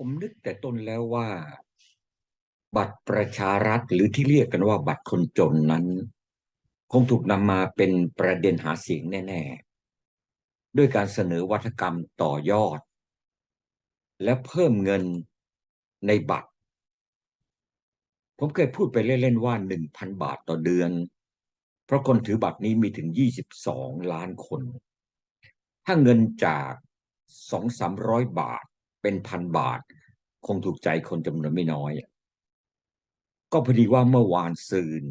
ผมนึกแต่ต้นแล้วว่า บัตรประชารัฐหรือที่เรียกกันว่าบัตรคนจนนั้น คงถูกนำมาเป็นประเด็นหาเสียงแน่ ๆ ด้วยการเสนอวัฒกรรมต่อยอด และเพิ่มเงินในบัตร ผมเคยพูดไปเล่น ๆ ว่า 1,000 บาทต่อเดือน เพราะคนถือบัตรนี้มีถึง 22 ล้านคน ถ้าเงินจาก 2-300 บาท เป็นพันบาท คงถูกใจคนจำนวนไม่น้อย ก็พอดีว่าเมื่อวานซืน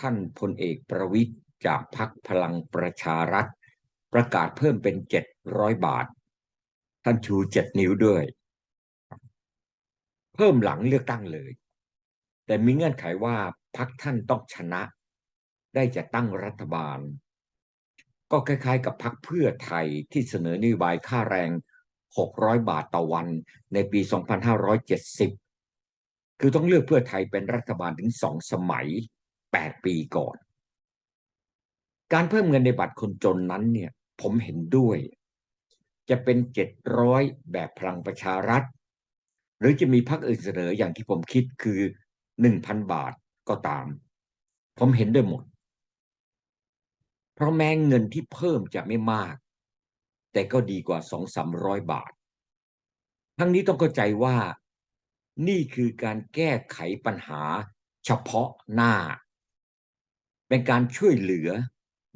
ท่านพลเอกประวิตยจากพรรคพลังประชารัฐ ประกาศเพิ่มเป็น700บาท ท่านชูเจ็ดนิ้วด้วย เพิ่มหลังเลือกตั้งเลย แต่มีเงื่อนไขว่าพรรคท่านต้องชนะ ได้จะตั้งรัฐบาล ก็คล้ายๆ กับพรรคเพื่อไทยที่เสนอนโยบายค่าแรง 600 บาทต่อวันในปี 2570 คือต้องเลือกเพื่อไทยเป็นรัฐบาลถึงสองสมัย 8 ปีก่อน การเพิ่มเงินในบัตรคนจนนั้นเนี่ยผมเห็นด้วย จะเป็น 700 แบบพลังประชารัฐ หรือจะมีพรรคอื่นเสนออย่างที่ผมคิดคือ 1,000 บาทก็ตาม ผมเห็นด้วยหมด เพราะแม้เงินที่เพิ่มจะไม่มาก แต่ก็ดีกว่า2-300บาท ทั้งนี้ต้องเข้าใจว่านี่คือการแก้ไขปัญหาเฉพาะหน้า เป็นการช่วยเหลือ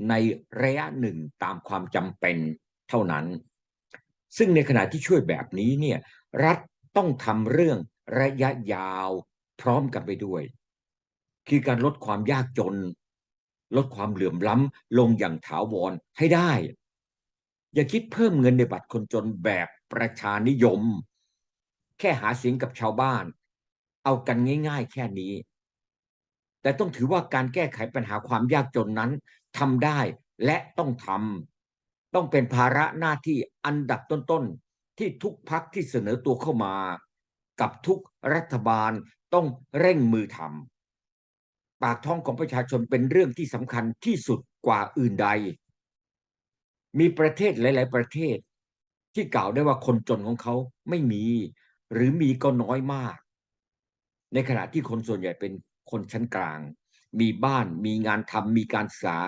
ในระยะหนึ่งตามความจำเป็นเท่านั้น ซึ่งในขณะที่ช่วยแบบนี้เนี่ยรัฐต้องทำเรื่องระยะยาวพร้อมกันไปด้วย คือการลดความยากจน ลดความเหลื่อมล้ำลงอย่างถาวรให้ได้ อย่าคิดเพิ่มเงินในบัตรคนจนแบบประชานิยม แค่หาเสียงกับชาวบ้าน เอากันง่าย ๆ แค่นี้ แต่ต้องถือว่าการแก้ไขปัญหาความยากจนนั้นทำได้และต้องทำต้องเป็นภาระหน้าที่อันดับต้นๆ ที่ทุกพักที่เสนอตัวเข้ามา กับทุกรัฐบาลต้องเร่งมือทำปากท้องของประชาชนเป็นเรื่องที่สำคัญที่สุดกว่าอื่นใด มีประเทศหลาย ๆ ประเทศ ที่กล่าวได้ว่าคนจนของเขาไม่มี หรือมีก็น้อยมาก ในขณะที่คนส่วนใหญ่เป็นคนชั้นกลาง มีบ้านมีงานทำมีการศึกษา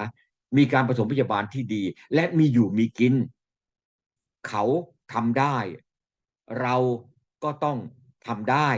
มีการผสมพยาบาลที่ดี และมีอยู่มีกิน เขาทำได้ เราก็ต้องทำได้